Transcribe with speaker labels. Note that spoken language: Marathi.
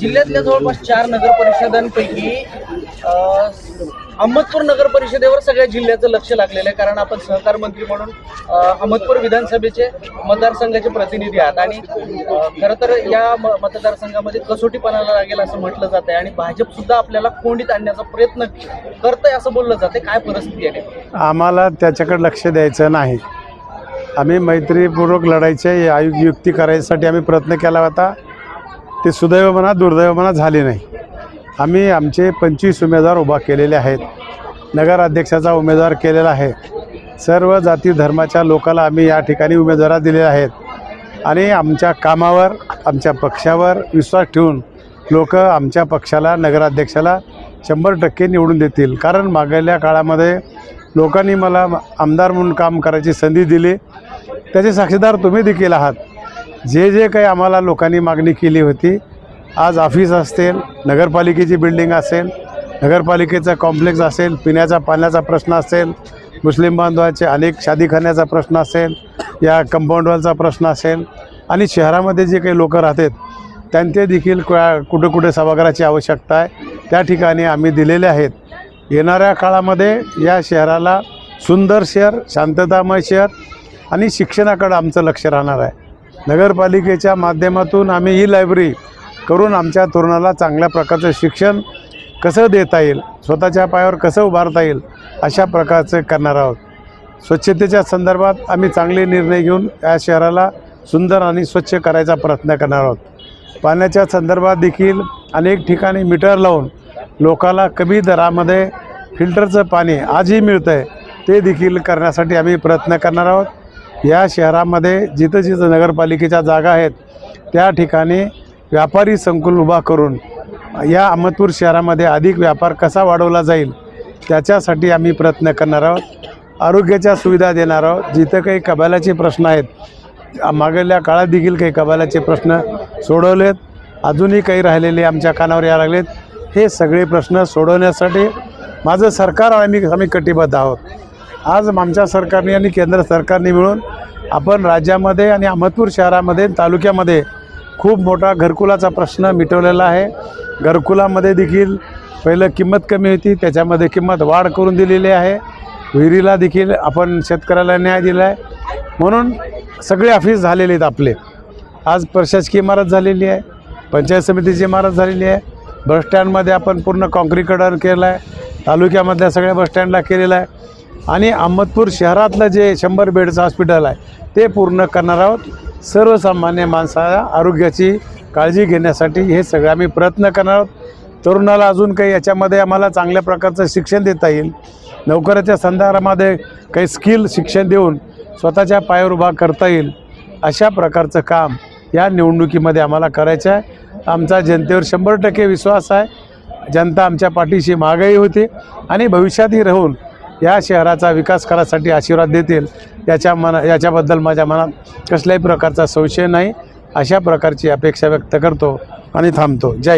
Speaker 1: जिल्ह्यातल्या जवळपास चार नगर परिषदांपैकी अहमदपूर नगर परिषदेवर सगळ्या जिल्ह्याचं लक्ष लागलेलं आहे. कारण आपण सहकार मंत्री म्हणून अहमदपूर विधानसभेचे मतदारसंघाचे प्रतिनिधी आहात. आणि खरं तर या म- मतदारसंघामध्ये कसोटीपणाला लागेल असं म्हटलं जात आहे आणि भाजप सुद्धा आपल्याला कोंडीत आणण्याचा प्रयत्न करतंय असं बोललं जाते काय परिस्थिती आहे
Speaker 2: आम्हाला त्याच्याकडे लक्ष द्यायचं नाही. आम्ही मैत्रीपूर्वक लढायचे या युक्ती करायसाठी आम्ही प्रयत्न केला होता. ते सुदैव म्हणा दुर्दैव म्हणा झाले नाही. आम्ही आमचे पंचवीस उमेदवार उभा केलेले आहेत. नगराध्यक्षाचा उमेदवार केलेला आहे. सर्व जाती धर्माच्या लोकाला आम्ही या ठिकाणी उमेदवार दिलेल्या आहेत. आणि आमच्या कामावर आमच्या पक्षावर विश्वास ठेवून लोक आमच्या पक्षाला नगराध्यक्षाला शंभर टक्के निवडून देतील. कारण मागल्या काळामध्ये लोकांनी मला आमदार म्हणून काम करायची संधी दिली. त्याचे साक्षीदार तुम्ही देखील आहात. जे जे काही आम्हाला लोकांनी मागणी केली होती आज ऑफिस असतील नगरपालिकेची बिल्डिंग असेल नगरपालिकेचा कॉम्प्लेक्स असेल पिण्याचा पाण्याचा प्रश्न असेल मुस्लिम बांधवाचे अनेक शादीखान्याचा प्रश्न असेल या कंपाऊंडवॉलचा प्रश्न असेल आणि शहरामध्ये जे काही लोक राहतात त्यांचे देखील कुठे कुठे सभागृहाची आवश्यकता आहे. त्या ठिकाणी आम्ही दिलेले आहेत. येणाऱ्या काळामध्ये या शहराला सुंदर शहर शांततामय शहर आणि शिक्षणाकडं आमचं लक्ष राहणार आहे. नगरपालिकेच्या माध्यमातून आम्ही ही लायब्ररी करून आमच्या तरुणाला चांगल्या प्रकारचं शिक्षण कसं देता येईल स्वतःच्या पायावर कसं उभारता येईल अशा प्रकारचं करणार आहोत. स्वच्छतेच्या संदर्भात आम्ही चांगले निर्णय घेऊन या शहराला सुंदर आणि स्वच्छ करायचा प्रयत्न करणार आहोत. पाण्याच्या संदर्भात देखील अनेक ठिकाणी मीटर लावून लोकाला कमी दरामध्ये फिल्टरचं पाणी आजही मिळतं आहे ते देखील करण्यासाठी आम्ही प्रयत्न करणार आहोत. या शहरामध्ये जिथं जिथं नगरपालिकेच्या जागा आहेत त्या ठिकाणी व्यापारी संकुल उभा करून या अहमदपूर शहरामध्ये अधिक व्यापार कसा वाढवला जाईल त्याच्यासाठी आम्ही प्रयत्न करणार आहोत. आरोग्याच्या सुविधा देणार आहोत. जिथं काही कबालाचे प्रश्न आहेत मागल्या काळात देखील काही कबालाचे प्रश्न सोडवलेत. अजूनही काही राहिलेले आमच्या कानावर यायला लागलेत. हे सगळे प्रश्न सोडवण्यासाठी माझं सरकार आम्ही आम्ही कटिबद्ध आहोत. आज आमच्या सरकारने आणि केंद्र सरकारने मिळून आपण राज्यामध्ये आणि अहमदपूर शहरामध्ये तालुक्यामध्ये खूप मोठा घरकुलाचा प्रश्न मिटवलेला आहे. घरकुलामध्ये देखील पहिलं किंमत कमी होती त्याच्यामध्ये किंमत वाढ करून दिलेली आहे. विहिरीला देखील आपण शेतकऱ्याला न्याय दिला आहे. म्हणून सगळे ऑफिस झालेले आहेत आपले. आज प्रशासकीय इमारत झालेली आहे पंचायत समितीची इमारत झालेली आहे. बसस्टँडमध्ये आपण पूर्ण कॉन्क्रीकरण केलं आहे. तालुक्यामधल्या सगळ्या बसस्टँडला केलेलं आहे. आणि अहमदपूर शहरातलं जे शंभर बेडचं हॉस्पिटल आहे ते पूर्ण करणार आहोत. सर्वसामान्य माणसाला आरोग्याची काळजी घेण्यासाठी हे सगळं आम्ही प्रयत्न करणार आहोत. तरुणाला अजून काही याच्यामध्ये आम्हाला चांगल्या प्रकारचं शिक्षण देता येईल. नोकऱ्याच्या संदर्भामध्ये काही स्किल शिक्षण देऊन स्वतःच्या पायावर उभा करता येईल. अशा प्रकारचं काम या निवडणुकीमध्ये आम्हाला करायचं आहे. आमचा जनतेवर शंभर टक्के विश्वास आहे. जनता आमच्या पाठीशी महागाई होती आणि भविष्यातही राहून या शहराचा विकास करायसाठी आशीर्वाद देतील. याच्या मना याच्याबद्दल माझ्या मनात कसल्याही प्रकारचा संशय नाही. अशा प्रकारची अपेक्षा व्यक्त करतो आणि थांबतो. जय